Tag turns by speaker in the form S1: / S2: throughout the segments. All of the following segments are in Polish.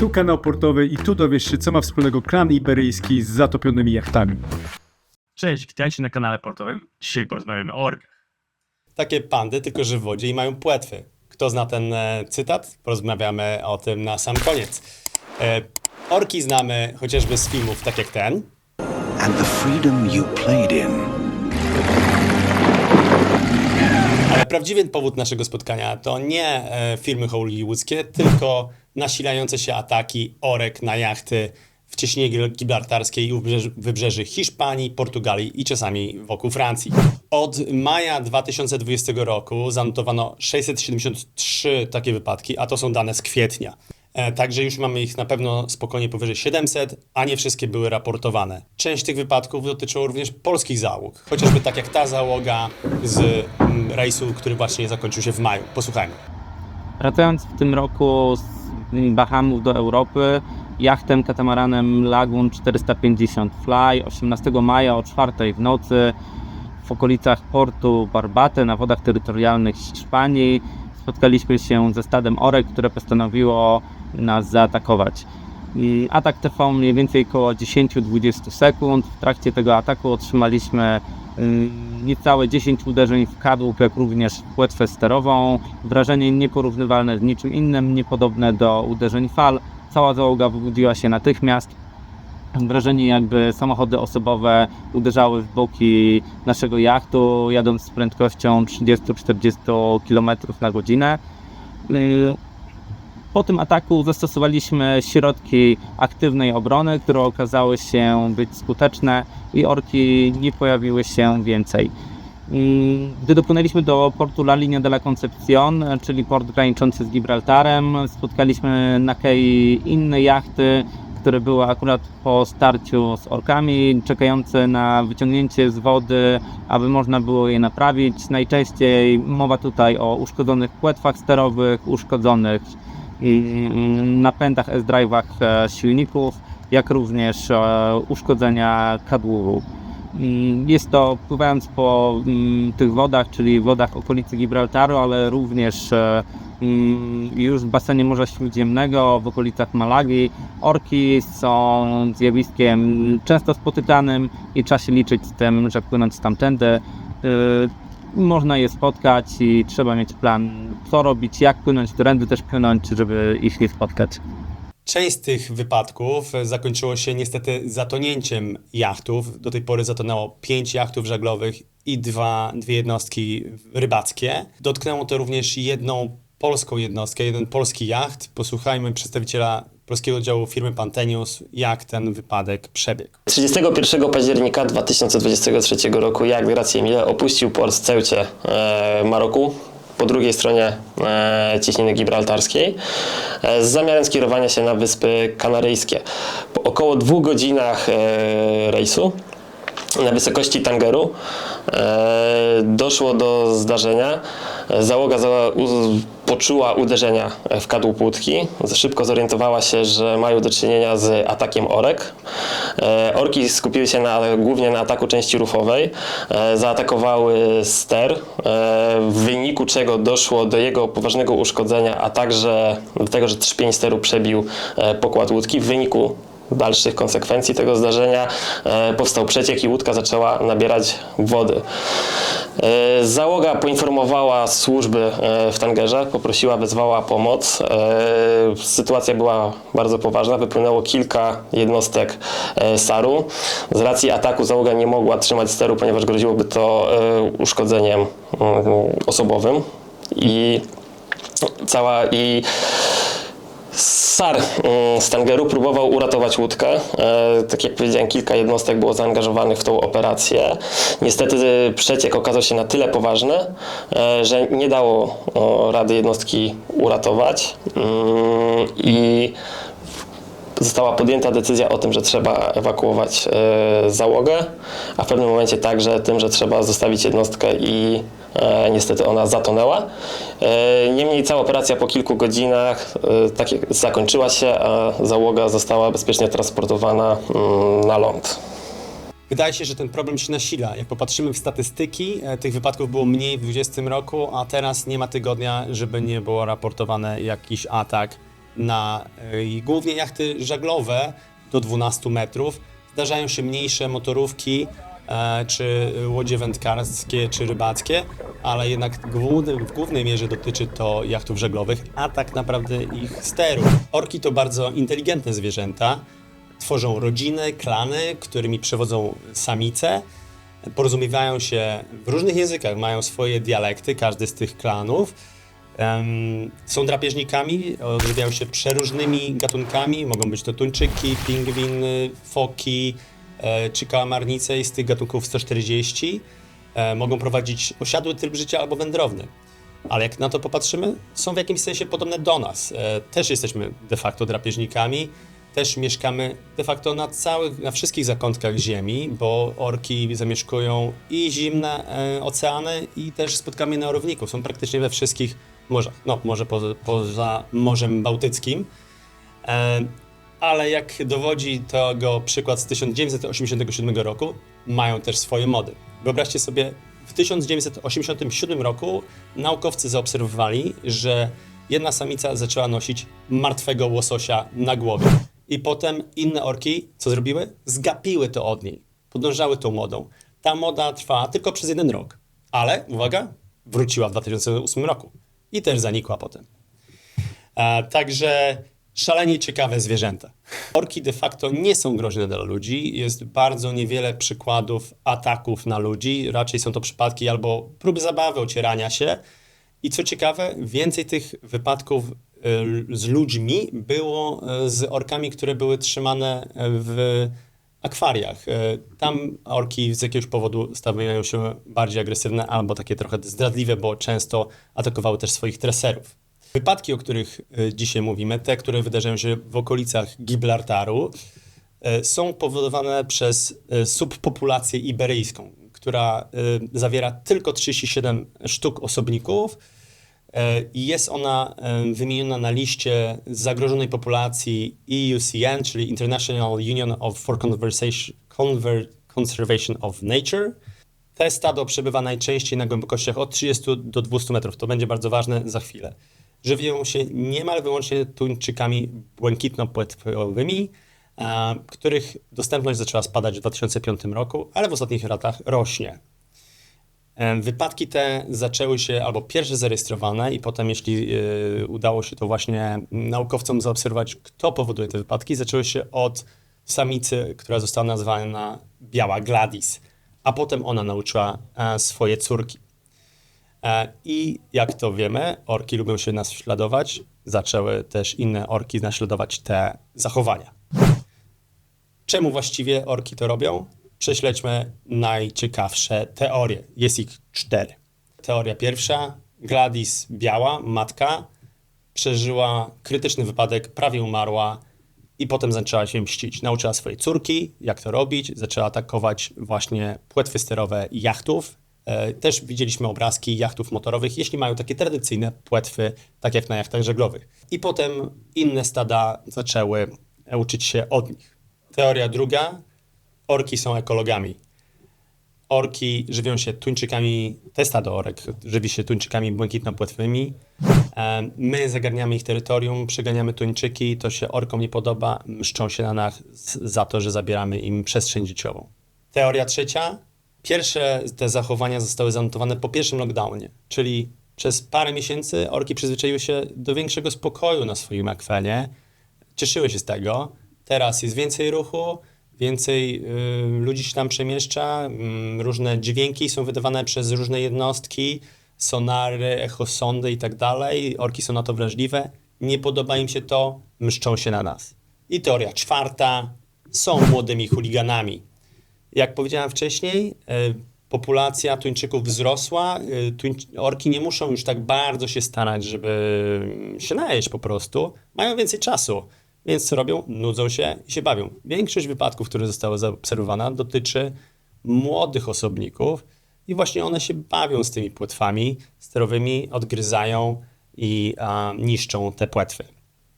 S1: tu kanał portowy i tu dowiesz się, co ma wspólnego klan iberyjski z zatopionymi jachtami.
S2: Cześć, witajcie na kanale portowym. Dzisiaj porozmawiamy o orkach.
S3: takie pandy, tylko że w wodzie i mają płetwy. Kto zna ten e, cytat? Porozmawiamy o tym na sam koniec. E, orki znamy chociażby z filmów tak jak ten.
S4: and the freedom you played in.
S3: Prawdziwy powód naszego spotkania to nie e, filmy hollywoodzkie, tylko nasilające się ataki orek na jachty w cieśninie gibraltarskiej i wybrzeży, Hiszpanii, Portugalii i czasami wokół Francji. Od maja 2020 roku zanotowano 673 takie wypadki, a to są dane z kwietnia. E, Także już mamy ich na pewno spokojnie powyżej 700, a nie wszystkie były raportowane. Część tych wypadków dotyczyło również polskich załóg, chociażby tak jak ta załoga z rejsu, który właśnie zakończył się w maju. Posłuchajmy.
S5: Wracając w tym roku z Bahamów do Europy, jachtem katamaranem Lagoon 450 Fly 18 maja o 4 w nocy w okolicach portu Barbate na wodach terytorialnych Hiszpanii spotkaliśmy się ze stadem orek, które postanowiło nas zaatakować. Atak trwał mniej więcej około 10-20 sekund. W trakcie tego ataku otrzymaliśmy niecałe 10 uderzeń w kadłub, jak również w płetwę sterową. Wrażenie nieporównywalne z niczym innym, niepodobne do uderzeń fal. Cała załoga wybudziła się natychmiast. Wrażenie jakby samochody osobowe uderzały w boki naszego jachtu, jadąc z prędkością 30-40 km na godzinę. Po tym ataku zastosowaliśmy środki aktywnej obrony, które okazały się być skuteczne i orki nie pojawiły się więcej. Gdy dopłynęliśmy do portu La Linea de la Concepción, czyli port graniczący z Gibraltarem, spotkaliśmy na kei inne jachty, które były akurat po starciu z orkami, czekające na wyciągnięcie z wody, aby można było je naprawić. Najczęściej mowa tutaj o uszkodzonych płetwach sterowych, uszkodzonych napędach S-drive'ach e, silników, jak również e, uszkodzenia kadłubu. Jest to pływając po mm, tych wodach, czyli wodach okolicy Gibraltaru, ale również e, mm, już w basenie Morza Śródziemnego, w okolicach Malagi. Orki są zjawiskiem często spotykanym i trzeba się liczyć z tym, że płynąc tamtędy można je spotkać i trzeba mieć plan, co robić, jak płynąć, którędy też płynąć, żeby ich nie spotkać.
S3: Część z tych wypadków zakończyło się niestety zatonięciem jachtów. Do tej pory zatonęło pięć jachtów żaglowych i dwa, dwie jednostki rybackie. Dotknęło to również jedną polską jednostkę, jeden polski jacht. Posłuchajmy przedstawiciela polskiego działu firmy Pantenius, jak ten wypadek przebiegł.
S6: 31 października 2023 roku jak Gracie Mile opuścił port w Ceucie e, Maroku po drugiej stronie e, cieśniny gibraltarskiej e, z zamiarem skierowania się na Wyspy Kanaryjskie. Po około dwóch godzinach e, rejsu na wysokości Tangeru e, doszło do zdarzenia. Załoga za, u, poczuła uderzenia w kadłub łódki. Szybko zorientowała się, że mają do czynienia z atakiem orek. E, orki skupiły się na, głównie na ataku części rufowej. E, zaatakowały ster, e, w wyniku czego doszło do jego poważnego uszkodzenia, a także do tego, że trzpień steru przebił pokład łódki. W wyniku dalszych konsekwencji tego zdarzenia e, powstał przeciek i łódka zaczęła nabierać wody. E, Załoga poinformowała służby e, w Tangerze, poprosiła, wezwała pomoc. Sytuacja była bardzo poważna, wypłynęło kilka jednostek SAR-u. Z racji ataku załoga nie mogła trzymać steru, ponieważ groziłoby to uszkodzeniem mm, osobowym i cała i SAR mm, z Tangeru próbował uratować łódkę. E, Tak jak powiedziałem, kilka jednostek było zaangażowanych w tą operację. Niestety e, przeciek okazał się na tyle poważny, e, że nie dało rady jednostki uratować Mm, i została podjęta decyzja o tym, że trzeba ewakuować e, załogę, a w pewnym momencie także tym, że trzeba zostawić jednostkę i e, niestety ona zatonęła. E, niemniej cała operacja po kilku godzinach tak zakończyła się, a załoga została bezpiecznie transportowana mm, na ląd.
S3: Wydaje się, że ten problem się nasila. Jak popatrzymy w statystyki, tych wypadków było mniej w 2020 roku, a teraz nie ma tygodnia, żeby nie było raportowane jakiś atak Na i głównie jachty żaglowe do 12 metrów. Zdarzają się mniejsze motorówki e, czy łodzie wędkarskie czy rybackie, ale jednak główny, w głównej mierze dotyczy to jachtów żaglowych, a tak naprawdę ich sterów. Orki to bardzo inteligentne zwierzęta. Tworzą rodziny, klany, którymi przewodzą samice. Porozumiewają się w różnych językach, mają swoje dialekty, każdy z tych klanów. Są drapieżnikami, odżywiają się przeróżnymi gatunkami. Mogą być to tuńczyki, pingwiny, foki e, czy kałamarnice i z tych gatunków 140. E, mogą prowadzić osiadły tryb życia albo wędrowny. Ale jak na to popatrzymy, są w jakimś sensie podobne do nas. E, też jesteśmy de facto drapieżnikami, też mieszkamy de facto na całych, na wszystkich zakątkach Ziemi, bo orki zamieszkują i zimne oceany, i też spotkamy norowników. Są praktycznie we wszystkich morzach. No, może poza, poza Morzem Bałtyckim. E, ale jak dowodzi tego przykład z 1987 roku, mają też swoje mody. Wyobraźcie sobie, w 1987 roku naukowcy zaobserwowali, że jedna samica zaczęła nosić martwego łososia na głowie. I potem inne orki, co zrobiły? Zgapiły to od niej. Podążały tą modą. Ta moda trwała tylko przez jeden rok. Ale, uwaga, wróciła w 2008 roku. I też zanikła potem. E, także szalenie ciekawe zwierzęta. Orki de facto nie są groźne dla ludzi. Jest bardzo niewiele przykładów ataków na ludzi. Raczej są to przypadki albo próby zabawy, ocierania się. I co ciekawe, więcej tych wypadków y, z ludźmi było y, z orkami, które były trzymane y, w akwariach. Y, Tam orki z jakiegoś powodu stawiają się bardziej agresywne albo takie trochę zdradliwe, bo często atakowały też swoich treserów. Wypadki, o których y, dzisiaj mówimy, te, które wydarzają się w okolicach Gibraltaru, y, są powodowane przez subpopulację iberyjską, która zawiera tylko 37 sztuk osobników e, i jest ona e, wymieniona na liście zagrożonej populacji IUCN, czyli International Union of for Conver, Conservation of Nature. Te stado przebywa najczęściej na głębokościach od 30 do 200 metrów. To będzie bardzo ważne za chwilę. Żywią się niemal wyłącznie tuńczykami błękitno-płetwowymi, których dostępność zaczęła spadać w 2005 roku, ale w ostatnich latach rośnie. E, Wypadki te zaczęły się albo pierwsze zarejestrowane, i potem, jeśli e, udało się to właśnie naukowcom zaobserwować, kto powoduje te wypadki, zaczęły się od samicy, która została nazwana Biała Gladys, a potem ona nauczyła e, swoje córki. I jak to wiemy, orki lubią się naśladować, zaczęły też inne orki naśladować te zachowania. Czemu właściwie orki to robią? Prześledźmy najciekawsze teorie. Jest ich cztery. Teoria pierwsza. Gladys Biała, matka, przeżyła krytyczny wypadek, prawie umarła i potem zaczęła się mścić. Nauczyła swojej córki, jak to robić, zaczęła atakować właśnie płetwy sterowe jachtów. E, Też widzieliśmy obrazki jachtów motorowych, jeśli mają takie tradycyjne płetwy, tak jak na jachtach żeglowych. I potem inne stada zaczęły uczyć się od nich. Teoria druga. Orki są ekologami. Orki żywią się tuńczykami, te stado orek żywi się tuńczykami błękitno-płetwymi. E, My zagarniamy ich terytorium, przeganiamy tuńczyki, to się orkom nie podoba, mszczą się na nas za to, że zabieramy im przestrzeń życiową. Teoria trzecia. Pierwsze te zachowania zostały zanotowane po pierwszym lockdownie, czyli przez parę miesięcy orki przyzwyczaiły się do większego spokoju na swoim akwenie, cieszyły się z tego. Teraz jest więcej ruchu, więcej y, ludzi się tam przemieszcza, mm, różne dźwięki są wydawane przez różne jednostki, sonary, echosondy i tak dalej. Orki są na to wrażliwe. Nie podoba im się to, mszczą się na nas. I teoria czwarta, są młodymi chuliganami. Jak powiedziałem wcześniej, e, populacja tuńczyków wzrosła. Tuń- orki nie muszą już tak bardzo się starać, żeby się najeść po prostu. Mają więcej czasu. Więc co robią? Nudzą się i się bawią. Większość wypadków, które zostały zaobserwowane, dotyczy młodych osobników i właśnie one się bawią z tymi płetwami sterowymi, odgryzają i a, niszczą te płetwy.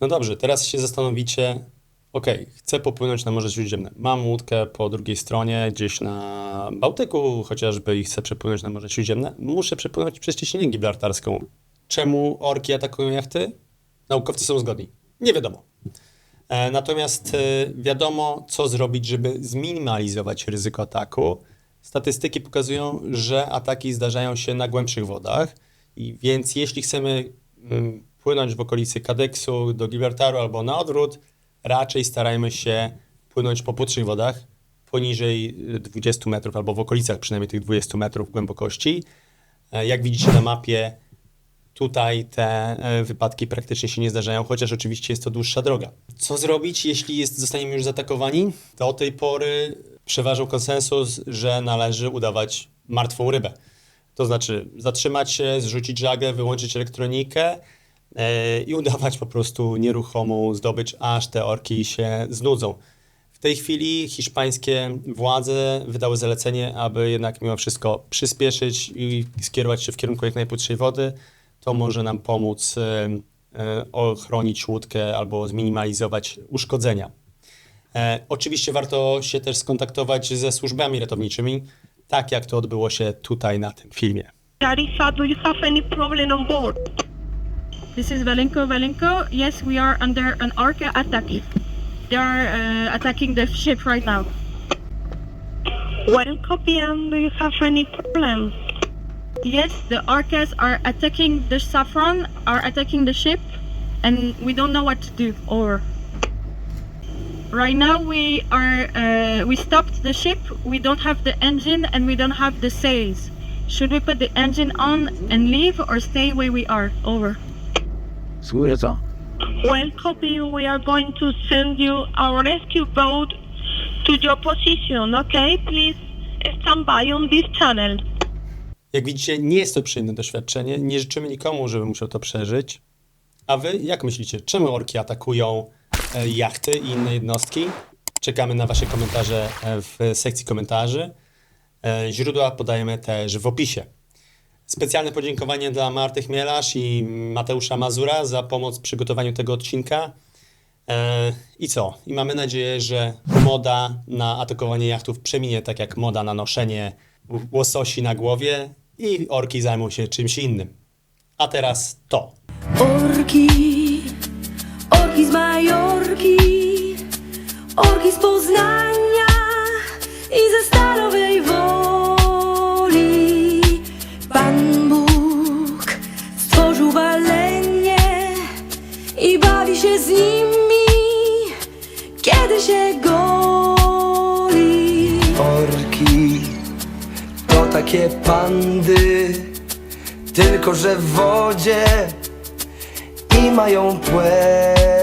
S3: No dobrze, teraz się zastanowicie, okej, chcę popłynąć na Morze Śródziemne. Mam łódkę po drugiej stronie, gdzieś na Bałtyku chociażby i chcę przepłynąć na Morze Śródziemne. Muszę przepłynąć przez cieśninę gibraltarską. Czemu orki atakują jachty? Naukowcy są zgodni. Nie wiadomo. E, Natomiast e, wiadomo, co zrobić, żeby zminimalizować ryzyko ataku. Statystyki pokazują, że ataki zdarzają się na głębszych wodach, i więc jeśli chcemy mm, płynąć w okolicy Kadeksu do Gibraltaru albo na odwrót, raczej starajmy się płynąć po płytszych wodach, poniżej y, 20 metrów albo w okolicach przynajmniej tych 20 metrów głębokości. E, Jak widzicie na mapie, Tutaj te e, wypadki praktycznie się nie zdarzają, chociaż oczywiście jest to dłuższa droga. Co zrobić, jeśli jest, zostaniemy już zaatakowani? Do tej pory przeważał konsensus, że należy udawać martwą rybę. To znaczy zatrzymać się, zrzucić żagle, wyłączyć elektronikę e, i udawać po prostu nieruchomą zdobycz, aż te orki się znudzą. W tej chwili hiszpańskie władze wydały zalecenie, aby jednak mimo wszystko przyspieszyć i skierować się w kierunku jak najpłytszej wody. To może nam pomóc e, e, ochronić łódkę albo zminimalizować uszkodzenia. E, oczywiście warto się też skontaktować ze służbami ratowniczymi, tak jak to odbyło się tutaj na tym filmie.
S7: Carissa, do you have any problem on board?
S8: This is Valenko. Valenko, yes, we are under an Orca attack. They are uh, attacking the ship right now.
S7: Copy, and do you have any problem?
S8: Yes, the Orcas are attacking the Saffron, are attacking the ship, and we don't know what to do. Over. Right now, we are uh, we stopped the ship. We don't have the engine and we don't have the sails. Should we put the engine on and leave, or stay where we are? Over.
S4: Słyszę co?
S7: Well, copy, we are going to send you our rescue boat to your position, okay? Please stand by on this channel.
S3: Jak widzicie, nie jest to przyjemne doświadczenie. Nie życzymy nikomu, żeby musiał to przeżyć. A wy, jak myślicie, czemu orki atakują e, jachty i inne jednostki? Czekamy na wasze komentarze e, w sekcji komentarzy. E, Źródła podajemy też w opisie. Specjalne podziękowanie dla Marty Chmielarz i Mateusza Mazura za pomoc w przygotowaniu tego odcinka. I co? I mamy nadzieję, że moda na atakowanie jachtów przeminie tak jak moda na noszenie łososi na głowie i orki zajmą się czymś innym. A teraz to.
S9: Orki, orki z Majorki, orki z Poznania i ze Stalowej Woli. Pan Bóg stworzył walenie i bawi się z nimi,
S10: takie pandy, tylko że w wodzie i mają płeć.